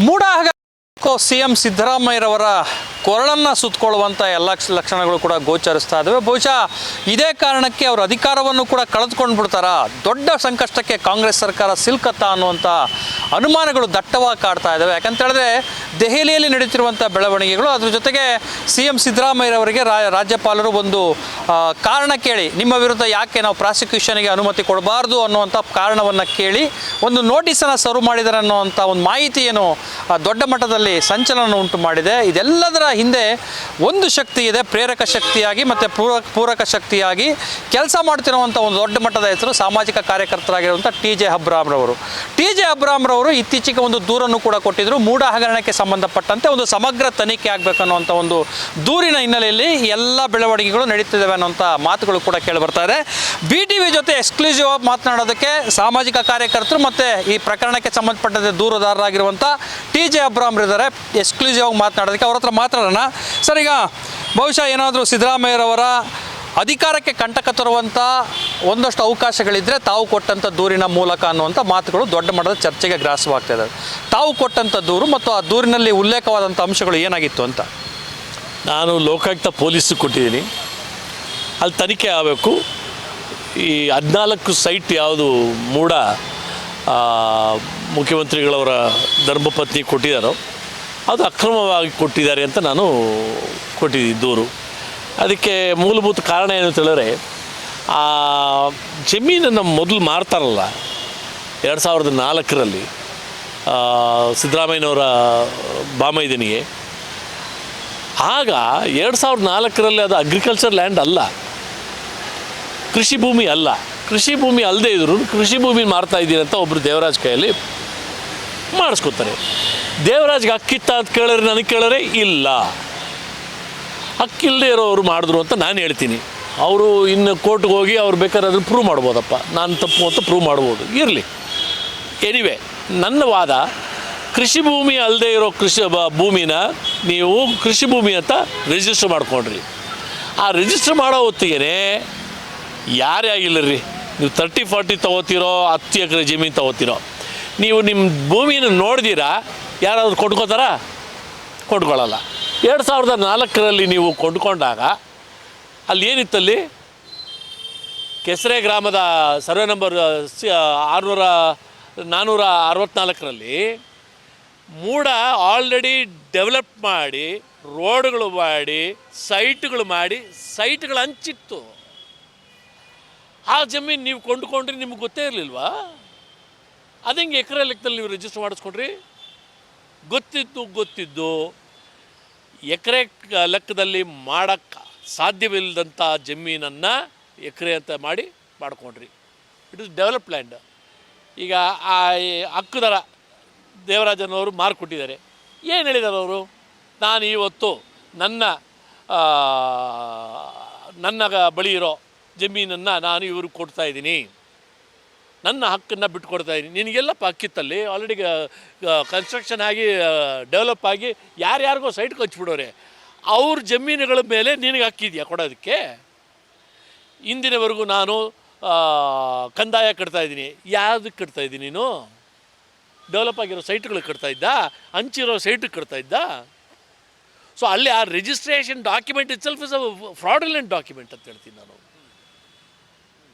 మూడాహగా ಮೂಡ C M ಸಿದ್ದರಾಮಯ್ಯರವರ ಕೊರಳನ್ನು ಸುತ್ತಕೊಳ್ಳುವಂಥ ಎಲ್ಲ ಲಕ್ಷಣಗಳು ಕೂಡ ಗೋಚರಿಸ್ತಾ ಇದ್ದಾವೆ ಬಹುಶಃ ಇದೇ ಕಾರಣಕ್ಕೆ ಅವರು ಅಧಿಕಾರವನ್ನು ಕೂಡ ಕಳೆದುಕೊಂಡು ಬಿಡ್ತಾರಾ ದೊಡ್ಡ ಸಂಕಷ್ಟಕ್ಕೆ ಕಾಂಗ್ರೆಸ್ ಸರ್ಕಾರ ಸಿಲ್ಕತ್ತಾ ಅನ್ನುವಂಥ ಅನುಮಾನಗಳು ದಟ್ಟವಾಗಿ ಕಾಡ್ತಾ ಇದ್ದಾವೆ ಯಾಕಂತ ಹೇಳಿದ್ರೆ ದೆಹಲಿಯಲ್ಲಿ ನಡೀತಿರುವಂಥ ಬೆಳವಣಿಗೆಗಳು ಅದ್ರ ಜೊತೆಗೆ ಸಿ ಎಂ ಸಿದ್ದರಾಮಯ್ಯರವರಿಗೆ ರಾಜ್ಯಪಾಲರು ಒಂದು ಕಾರಣ ಕೇಳಿ. ನಿಮ್ಮ ವಿರುದ್ಧ ಯಾಕೆ ನಾವು ಪ್ರಾಸಿಕ್ಯೂಷನ್ಗೆ ಅನುಮತಿ ಕೊಡಬಾರ್ದು ಅನ್ನುವಂಥ ಕಾರಣವನ್ನು ಕೇಳಿ ಒಂದು ನೋಟಿಸನ್ನು ಸರ್ವ್ ಮಾಡಿದಾರೆ ಅನ್ನುವಂಥ ಒಂದು ಮಾಹಿತಿ ಆ, ದೊಡ್ಡ ಮಟ್ಟದಲ್ಲಿ ಸಂಚಲನ ಉಂಟು ಮಾಡಿದೆ. ಇದೆಲ್ಲದರ ಹಿಂದೆ ಒಂದು ಶಕ್ತಿ ಇದೆ, ಪ್ರೇರಕ ಶಕ್ತಿಯಾಗಿ ಮತ್ತು ಪೂರಕ ಪೂರಕ ಶಕ್ತಿಯಾಗಿ ಕೆಲಸ ಮಾಡ್ತಿರುವಂಥ ಒಂದು ದೊಡ್ಡ ಮಟ್ಟದ ಹೆಸರು ಸಾಮಾಜಿಕ ಕಾರ್ಯಕರ್ತರಾಗಿರುವಂಥ ಟಿ ಜೆ ಅಬ್ರಾಮ್ರವರು ಟಿ ಜೆ ಅಬ್ರಾಮ್ರವರು ಇತ್ತೀಚೆಗೆ ಒಂದು ದೂರನ್ನು ಕೂಡ ಕೊಟ್ಟಿದ್ದರು ಮೂಢ ಹಗರಣಕ್ಕೆ ಸಂಬಂಧಪಟ್ಟಂತೆ ಒಂದು ಸಮಗ್ರ ತನಿಖೆ ಆಗಬೇಕು ಅನ್ನುವಂಥ ಒಂದು ದೂರಿನ ಹಿನ್ನೆಲೆಯಲ್ಲಿ ಎಲ್ಲ ಬೆಳವಣಿಗೆಗಳು ನಡೀತಿದ್ದಾವೆ ಅನ್ನೋಂಥ ಮಾತುಗಳು ಕೂಡ ಕೇಳಿ ಬರ್ತಾ ಇದೆ. ಬಿ ಟಿ ವಿ ಜೊತೆ ಎಕ್ಸ್ಕ್ಲೂಸಿವ್ ಆಗಿ ಮಾತನಾಡೋದಕ್ಕೆ ಸಾಮಾಜಿಕ ಕಾರ್ಯಕರ್ತರು ಮತ್ತು ಈ ಪ್ರಕರಣಕ್ಕೆ ಸಂಬಂಧಪಟ್ಟಂತೆ ದೂರದಾರರಾಗಿರುವಂಥ ಜೆ ಅಬ್ರಾಮ್ರು ಇದ್ದಾರೆ. ಎಕ್ಸ್ಕ್ಲೂಸಿವ್ ಆಗಿ ಮಾತನಾಡೋದಕ್ಕೆ ಅವ್ರ ಹತ್ರ ಮಾತಾಡೋಣ. ಸರ್, ಈಗ ಬಹುಶಃ ಏನಾದರೂ ಸಿದ್ದರಾಮಯ್ಯರವರ ಅಧಿಕಾರಕ್ಕೆ ಕಂಟಕ ತರುವಂಥ ಒಂದಷ್ಟು ಅವಕಾಶಗಳಿದ್ದರೆ ತಾವು ಕೊಟ್ಟಂಥ ದೂರಿನ ಮೂಲಕ ಅನ್ನುವಂಥ ಮಾತುಗಳು ದೊಡ್ಡ ಮಟ್ಟದ ಚರ್ಚೆಗೆ ಗ್ರಾಸವಾಗ್ತಾ ಇದ್ದಾವೆ ತಾವು ಕೊಟ್ಟಂಥ ದೂರು ಮತ್ತು ಆ ದೂರಿನಲ್ಲಿ ಉಲ್ಲೇಖವಾದಂಥ ಅಂಶಗಳು ಏನಾಗಿತ್ತು ಅಂತ? ನಾನು ಲೋಕಾಯುಕ್ತ ಪೊಲೀಸಿಗೆ ಕೊಟ್ಟಿದ್ದೀನಿ. ಅಲ್ಲಿ ತನಿಖೆ ಆಗಬೇಕು. ಈ ಹದಿನಾಲ್ಕು ಸೈಟ್ ಯಾವುದು ಮೂಡ ಮುಖ್ಯಮಂತ್ರಿಗಳವರ ಧರ್ಮಪತ್ನಿ ಕೊಟ್ಟಿದ್ದಾರೋ, ಅದು ಅಕ್ರಮವಾಗಿ ಕೊಟ್ಟಿದ್ದಾರೆ ಅಂತ ನಾನು ಕೊಟ್ಟಿದ್ದೀನಿ ದೂರು. ಅದಕ್ಕೆ ಮೂಲಭೂತ ಕಾರಣ ಏನು ಹೇಳಿದ್ರೆ ಆ ಜಮೀನನ್ನು ಮೊದಲು ಮಾರ್ತಾರಲ್ಲ, ಎರಡು ಸಾವಿರದ ನಾಲ್ಕರಲ್ಲಿ ಸಿದ್ದರಾಮಯ್ಯನವರ ಬಾಮೈದಿನಿಗೆ. ಆಗ ಎರಡು ಸಾವಿರದ ನಾಲ್ಕರಲ್ಲಿ ಅದು ಅಗ್ರಿಕಲ್ಚರ್ ಲ್ಯಾಂಡ್ ಅಲ್ಲ, ಕೃಷಿ ಭೂಮಿ ಅಲ್ಲ. ಕೃಷಿ ಭೂಮಿ ಅಲ್ಲದೆ ಇದ್ರು ಕೃಷಿ ಭೂಮಿ ಮಾರ್ತಾ ಇದ್ದೀನಿ ಅಂತ ಒಬ್ಬರು ದೇವರಾಜ್ ಕೈಯಲ್ಲಿ ಮಾಡಿಸ್ಕೊತಾರೆ. ದೇವರಾಜ್ಗೆ ಅಕ್ಕಿತ್ತ ಅಂತ ಕೇಳಿದ್ರೆ ನನಗೆ ಕೇಳಿದ್ರೆ ಇಲ್ಲ. ಹಕ್ಕಿಲ್ಲದೆ ಇರೋರು ಮಾಡಿದ್ರು ಅಂತ ನಾನು ಹೇಳ್ತೀನಿ. ಅವರು ಇನ್ನು ಕೋರ್ಟ್ಗೆ ಹೋಗಿ ಅವ್ರು ಬೇಕಾದ್ರೆ ಅದನ್ನು ಪ್ರೂವ್ ಮಾಡ್ಬೋದಪ್ಪ. ನಾನು ತಪ್ಪು ಅಂತ ಪ್ರೂವ್ ಮಾಡ್ಬೋದು. ಇರಲಿ. ಎನಿವೆ ನನ್ನ ವಾದ, ಕೃಷಿ ಭೂಮಿ ಅಲ್ಲದೆ ಇರೋ ಕೃಷಿ ಭೂಮಿನ ನೀವು ಕೃಷಿ ಭೂಮಿ ಅಂತ ರಿಜಿಸ್ಟರ್ ಮಾಡ್ಕೊಂಡ್ರಿ. ಆ ರಿಜಿಸ್ಟರ್ ಮಾಡೋ ಹೊತ್ತಿಗೆ ಯಾರೇ ಆಗಿಲ್ಲ ರೀ ನೀವು ತರ್ಟಿ ಫಾರ್ಟಿ ತೊಗೋತಿರೋ, ಹತ್ತು ಎಕರೆ ಜಮೀನು ತೊಗೋತಿರೋ. ನೀವು ನಿಮ್ಮ ಭೂಮಿನ ನೋಡಿದಿರಾ? ಯಾರಾದರೂ ಕೊಂಡ್ಕೋತಾರ? ಕೊಂಡ್ಕೊಳ್ಳಲ್ಲ ಎರಡು ಸಾವಿರದ ನಾಲ್ಕರಲ್ಲಿ ನೀವು ಕೊಂಡ್ಕೊಂಡಾಗ ಅಲ್ಲಿ ಏನಿತ್ತಲ್ಲಿ? ಕೆಸರೆ ಗ್ರಾಮದ ಸರ್ವೆ ನಂಬರ್ ಸಿ ಆರುನೂರ ನಾನ್ನೂರ ಅರವತ್ತ್ನಾಲ್ಕರಲ್ಲಿ ಮೂಡ ಆಲ್ರೆಡಿ ಡೆವಲಪ್ ಮಾಡಿ, ರೋಡ್ಗಳು ಮಾಡಿ, ಸೈಟ್ಗಳು ಮಾಡಿ ಸೈಟ್ಗಳು ಹಂಚಿತ್ತು ಆ ಜಮೀನು ನೀವು ಕೊಂಡುಕೊಂಡ್ರೆ ನಿಮ್ಗೆ ಗೊತ್ತೇ ಇರಲಿಲ್ವಾ? ಅದಂಗೆ ಎಕರೆ ಲೆಕ್ಕದಲ್ಲಿ ನೀವು ರಿಜಿಸ್ಟರ್ ಮಾಡಿಸ್ಕೊಂಡ್ರಿ? ಗೊತ್ತಿದ್ದು ಗೊತ್ತಿದ್ದು ಎಕರೆ ಲೆಕ್ಕದಲ್ಲಿ ಮಾಡೋಕ್ಕೆ ಸಾಧ್ಯವಿಲ್ಲದಂಥ ಜಮೀನನ್ನು ಎಕರೆ ಅಂತ ಮಾಡಿ ಮಾಡ್ಕೊಂಡ್ರಿ. ಇಟ್ ಇಸ್ ಡೆವಲಪ್ ಲ್ಯಾಂಡ್ ಈಗ ಆ ಹಕ್ಕುದರ ದೇವರಾಜನವರು ಮಾರ್ಕೊಟ್ಟಿದ್ದಾರೆ ಏನು ಹೇಳಿದಾರೆ ಅವರು? ನಾನು ಇವತ್ತು ನನ್ನ ನನ್ನ ಬಳಿ ಇರೋ ಜಮೀನನ್ನು ನಾನು ಇವ್ರಿಗೆ ಕೊಡ್ತಾ ಇದ್ದೀನಿ. ನನ್ನ ಹಕ್ಕನ್ನು ಬಿಟ್ಕೊಡ್ತಾ ಇದ್ದೀನಿ. ನಿನಗೆಲ್ಲಪ್ಪ ಹಕ್ಕಿತ್ತಲ್ಲಿ? ಆಲ್ರೆಡಿ ಕನ್ಸ್ಟ್ರಕ್ಷನ್ ಆಗಿ ಡೆವಲಪ್ ಆಗಿ ಯಾರ್ಯಾರಿಗೋ ಸೈಟ್ ಹಚ್ಬಿಡೋರೆ ಅವ್ರ ಜಮೀನುಗಳ ಮೇಲೆ ನಿನಗೆ ಹಕ್ಕಿದೆಯಾ ಕೊಡೋದಕ್ಕೆ? ಇಂದಿನವರೆಗೂ ನಾನು ಕಂದಾಯ ಕಟ್ತಾ ಇದ್ದೀನಿ. ಯಾವುದಕ್ಕೆ ಕಟ್ತಾ ಇದ್ದೀನಿ ನೀನು? ಡೆವಲಪ್ ಆಗಿರೋ ಸೈಟ್ಗಳಿಗೆ ಕಟ್ತಾ ಇದ್ದ? ಹಂಚಿರೋ ಸೈಟಿಗೆ ಕಟ್ತಾ ಇದ್ದ? ಸೊ ಅಲ್ಲಿ ಆ registration document itself is a fraudulent document ಅಂತ ಹೇಳ್ತೀನಿ ನಾನು.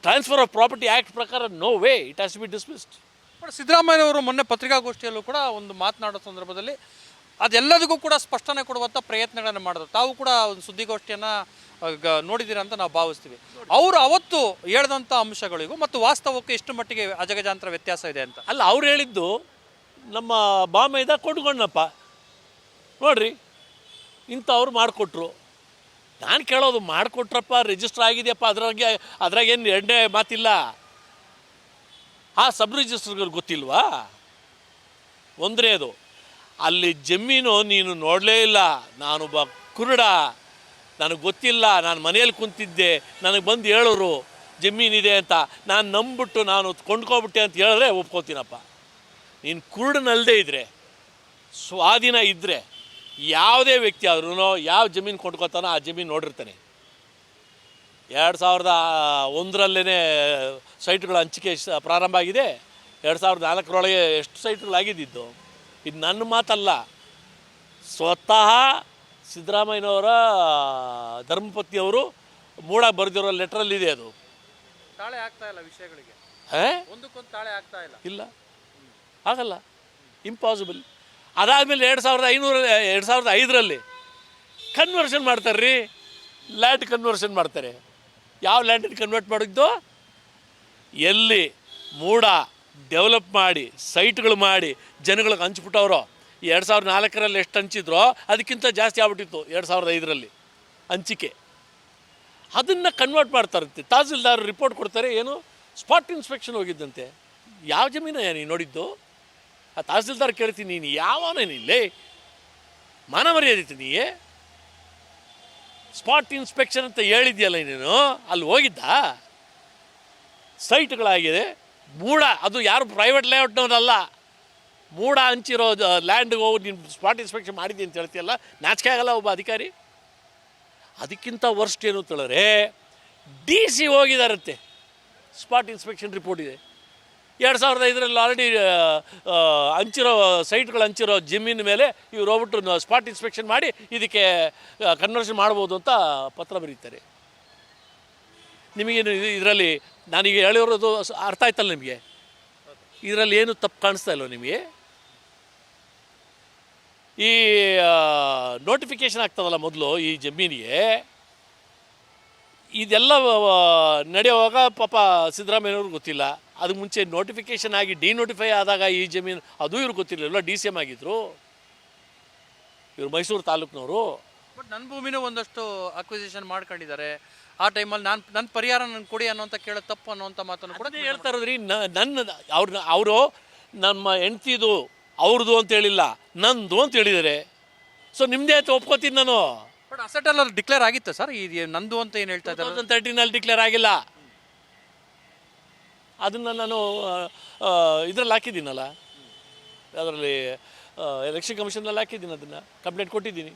ಟ್ರಾನ್ಸ್ಫರ್ ಆಫ್ ಪ್ರಾಪರ್ಟಿ ಆ್ಯಕ್ಟ್ ಪ್ರಕಾರ no way it has be dismissed but ಸಿದ್ದರಾಮಯ್ಯನವರು ಮೊನ್ನೆ ಪತ್ರಿಕಾಗೋಷ್ಠಿಯಲ್ಲೂ ಕೂಡ ಒಂದು ಮಾತನಾಡೋ ಸಂದರ್ಭದಲ್ಲಿ ಅದೆಲ್ಲದಕ್ಕೂ ಕೂಡ ಸ್ಪಷ್ಟನೆ ಕೊಡುವಂಥ ಪ್ರಯತ್ನಗಳನ್ನು ಮಾಡಿದ್ರು. ತಾವು ಕೂಡ ಒಂದು ಸುದ್ದಿಗೋಷ್ಠಿಯನ್ನು ನೋಡಿದ್ದೀರಾ ಅಂತ ನಾವು ಭಾವಿಸ್ತೀವಿ. ಅವರು ಅವತ್ತು ಹೇಳಿದಂಥ ಅಂಶಗಳಿಗೂ ಮತ್ತು ವಾಸ್ತವಕ್ಕೆ ಎಷ್ಟು ಮಟ್ಟಿಗೆ ಅಜಗಜಾಂತರ ವ್ಯತ್ಯಾಸ ಇದೆ ಅಂತ. ಅಲ್ಲ ಅವ್ರು ಹೇಳಿದ್ದು ನಮ್ಮ ಬಾಮೈದ ಕೊಂಡ್ಕೊಂಡಪ್ಪ ನೋಡ್ರಿ ಇಂಥವ್ರು ಮಾಡಿಕೊಟ್ರು. ನಾನು ಕೇಳೋದು ಮಾಡಿಕೊಟ್ರಪ್ಪ ರಿಜಿಸ್ಟರ್ ಆಗಿದೆಯಪ್ಪ, ಅದ್ರಾಗೆ ಏನು ಎರಡನೇ ಮಾತಿಲ್ಲ. ಆ ಸಬ್ ರಿಜಿಸ್ಟರ್ಗಳು ಗೊತ್ತಿಲ್ವಾ ಅದು. ಅಲ್ಲಿ ಜಮೀನು ನೀನು ನೋಡಲೇ ಇಲ್ಲ. ನಾನೊಬ್ಬ ಕುರುಡ. ನನಗೆ ಗೊತ್ತಿಲ್ಲ. ನಾನು ಮನೆಯಲ್ಲಿ ಕುಂತಿದ್ದೆ. ನನಗೆ ಬಂದು ಹೇಳೋರು, ಜಮೀನಿದೆ ಅಂತ. ನಾನು ನಂಬಿಟ್ಟು ನಾನು ಕೊಂಡ್ಕೊಬಿಟ್ಟೆ ಅಂತ ಹೇಳಿದ್ರೆ ಒಪ್ಕೋತೀನಪ್ಪ. ನೀನು ಕುರುಡನಲ್ಲದೆ ಇದ್ದರೆ ಸ್ವಾಧೀನ ಇದ್ದರೆ ಯಾವುದೇ ವ್ಯಕ್ತಿ ಆದ್ರೂ ಯಾವ ಜಮೀನು ಕೊಂಡ್ಕೊತಾನೋ ಆ ಜಮೀನು ನೋಡಿರ್ತಾನೆ. ಎರಡು ಸಾವಿರದ ಒಂದರಲ್ಲೇ ಸೈಟ್ಗಳ ಹಂಚಿಕೆ ಪ್ರಾರಂಭ ಆಗಿದೆ. ಎರಡು ಸಾವಿರದ ನಾಲ್ಕರೊಳಗೆ ಎಷ್ಟು ಸೈಟ್ಗಳಾಗಿದ್ದಿದ್ದು? ಇದು ನನ್ನ ಮಾತಲ್ಲ. ಸ್ವತಃ ಸಿದ್ದರಾಮಯ್ಯನವರ ಧರ್ಮಪತ್ನಿಯವರು ಮೂಡ ಬರೆದಿರೋ ಲೆಟ್ರಲ್ಲಿದೆ ಅದು. ತಾಳೆ ಆಗ್ತಾ ಇಲ್ಲ ವಿಷಯಗಳಿಗೆ. ಹಾಂ? ಒಂದಕ್ಕೊಂದು ತಾಳೆ ಆಗ್ತಾ ಇಲ್ಲ. ಇಲ್ಲ. ಆಗಲ್ಲ. ಇಂಪಾಸಿಬಲ್ ಅದಾದಮೇಲೆ ಎರಡು ಸಾವಿರದ ಐನೂರ, ಎರಡು ಸಾವಿರದ ಐದರಲ್ಲಿ ಕನ್ವರ್ಷನ್ ಮಾಡ್ತಾರೆ ರೀ ಲ್ಯಾಂಡ್ ಕನ್ವರ್ಷನ್ ಮಾಡ್ತಾರೆ. ಯಾವ ಲ್ಯಾಂಡನ್ನು ಕನ್ವರ್ಟ್ ಮಾಡಿದ್ದು? ಎಲ್ಲಿ ಮೂಡ ಡೆವಲಪ್ ಮಾಡಿ ಸೈಟ್ಗಳು ಮಾಡಿ, ಜನಗಳಿಗೆ ಹಂಚ್ಬಿಟ್ಟವ್ರು. ಎರಡು ಸಾವಿರದ ನಾಲ್ಕರಲ್ಲಿ ಎಷ್ಟು ಹಂಚಿದ್ರೋ ಅದಕ್ಕಿಂತ ಜಾಸ್ತಿ ಆಗ್ಬಿಟ್ಟಿತ್ತು ಎರಡು ಸಾವಿರದ ಐದರಲ್ಲಿ ಹಂಚಿಕೆ. ಅದನ್ನು ಕನ್ವರ್ಟ್ ಮಾಡ್ತಾರಂತೆ. ತಹಸೀಲ್ದಾರ್ ರಿಪೋರ್ಟ್ ಕೊಡ್ತಾರೆ, ಏನು? ಸ್ಪಾಟ್ ಇನ್ಸ್ಪೆಕ್ಷನ್ ಹೋಗಿದ್ದಂತೆ. ಯಾವ ಜಮೀನು ನೀನು ನೋಡಿದ್ದು? ಆ ತಹಸೀಲ್ದಾರ್ ಕೇಳ್ತೀನಿ, ನೀನು ಯಾವನ ಮಾನ ಮರ್ಯಾದಿತ್ತು ನೀಯೇ. ಸ್ಪಾಟ್ ಇನ್ಸ್ಪೆಕ್ಷನ್ ಅಂತ ಹೇಳಿದ್ಯಲ್ಲ ನೀನು, ಅಲ್ಲಿ ಹೋಗಿದ್ದ? ಸೈಟ್ಗಳಾಗಿದೆ. ಮೂಡ, ಅದು ಯಾರು ಪ್ರೈವೇಟ್ ಲೇಔಟ್ನವರಲ್ಲ ಮೂಡ ಹಂಚಿರೋ ಲ್ಯಾಂಡ್ಗೆ ಹೋಗಿ ನೀನು ಸ್ಪಾಟ್ ಇನ್ಸ್ಪೆಕ್ಷನ್ ಮಾಡಿದ್ದೆ ಅಂತ ಹೇಳ್ತೀಯಲ್ಲ? ನಾಚಿಕೆ ಆಗಲ್ಲ ಒಬ್ಬ ಅಧಿಕಾರಿ? ಅದಕ್ಕಿಂತ ವರ್ಸ್ಟ್ ಏನು ಅಂತ ಹೇಳಿದ್ರೆ ಡಿ ಸಿ ಹೋಗಿದಾರಂತೆ ಸ್ಪಾಟ್ ಇನ್ಸ್ಪೆಕ್ಷನ್ ರಿಪೋರ್ಟ್ ಇದೆ. ಎರಡು ಸಾವಿರದ ಐದರಲ್ಲಿ ಆಲ್ರೆಡಿ ಹಂಚಿರೋ ಸೈಟ್ಗಳು ಹಂಚಿರೋ ಜಮೀನ್ ಮೇಲೆ ಈ ರೋಬೋಟ್ ಸ್ಪಾಟ್ ಇನ್ಸ್ಪೆಕ್ಷನ್ ಮಾಡಿ ಇದಕ್ಕೆ ಕನ್ವರ್ಷನ್ ಮಾಡ್ಬೋದು ಅಂತ ಪತ್ರ ಬರೀತಾರೆ. ನಿಮಗೇನು ಇದರಲ್ಲಿ ನಾನೀಗ ಹೇಳಿರೋದು ಅರ್ಥ ಆಯ್ತಲ್ಲ ನಿಮಗೆ? ಇದರಲ್ಲಿ ಏನು ತಪ್ಪು ಕಾಣಿಸ್ತಾ ಇಲ್ವ ನಿಮಗೆ? ಈ ನೋಟಿಫಿಕೇಶನ್ ಆಗ್ತದಲ್ಲ ಮೊದಲು ಈ ಜಮೀನಿಗೆ ಇದೆಲ್ಲ ನಡೆಯುವಾಗ ಪಾಪ ಸಿದ್ದರಾಮಯ್ಯವ್ರಿಗೆ ಗೊತ್ತಿಲ್ಲ. ಅದಕ್ಕೆ ಮುಂಚೆ ನೋಟಿಫಿಕೇಶನ್ ಆಗಿ ಡಿನೋಟಿಫೈ ಆದಾಗ ಈ ಜಮೀನು ಅದು ಇವ್ರಿಗೆ ಗೊತ್ತಿರಲಿಲ್ಲ ಡಿ ಸಿ ಎಂ ಆಗಿದ್ರು. ಇವರು ಮೈಸೂರು ತಾಲೂಕಿನವರು. ಬಟ್ ನನ್ನ ಭೂಮಿನೂ ಒಂದಷ್ಟು ಅಕ್ವಿಸಿಷನ್ ಮಾಡ್ಕೊಂಡಿದ್ದಾರೆ. ಆ ಟೈಮಲ್ಲಿ ನಾನು ನನ್ನ ಪರಿಹಾರ ನನ್ಗೆ ಕೊಡಿ ಅನ್ನೋಂಥ ಕೇಳೋದು ತಪ್ಪು ಅನ್ನೋಂಥ ಮಾತನ್ನು ಕೂಡ ಅದೇ ಹೇಳ್ತಾ ಇರೋದ್ರಿ ನನ್ನ ಅವ್ರ ಅವರು ನಮ್ಮ ಹೆಂಡ್ತಿದು ಅವ್ರದ್ದು ಅಂತ ಹೇಳಿಲ್ಲ ನಂದು ಅಂತ ಹೇಳಿದ್ದಾರೆ. ಸೊ ನಿಮ್ಮದೇ ಆಯ್ತು ಒಪ್ಕೋತೀನಿ ನಾನು. ಡಿಕ್ಲೇರ್ ಆಗಿತ್ತು ಸರ್ ಇದು ನಂದು ಅಂತ ಏನು ಹೇಳ್ತಾ ಇದ್ದಾರೆ? ತೌಸಂಡ್ ತರ್ಟೀನಲ್ಲಿ ಡಿಕ್ಲೇರ್ ಆಗಿಲ್ಲ. ಅದನ್ನು ನಾನು ಇದರಲ್ಲಿ ಹಾಕಿದ್ದೀನಲ್ಲ? ಅದರಲ್ಲಿ ಎಲೆಕ್ಷನ್ ಕಮಿಷನಲ್ಲಿ ಹಾಕಿದ್ದೀನಿ ಅದನ್ನು. ಕಂಪ್ಲೇಂಟ್ ಕೊಟ್ಟಿದ್ದೀನಿ.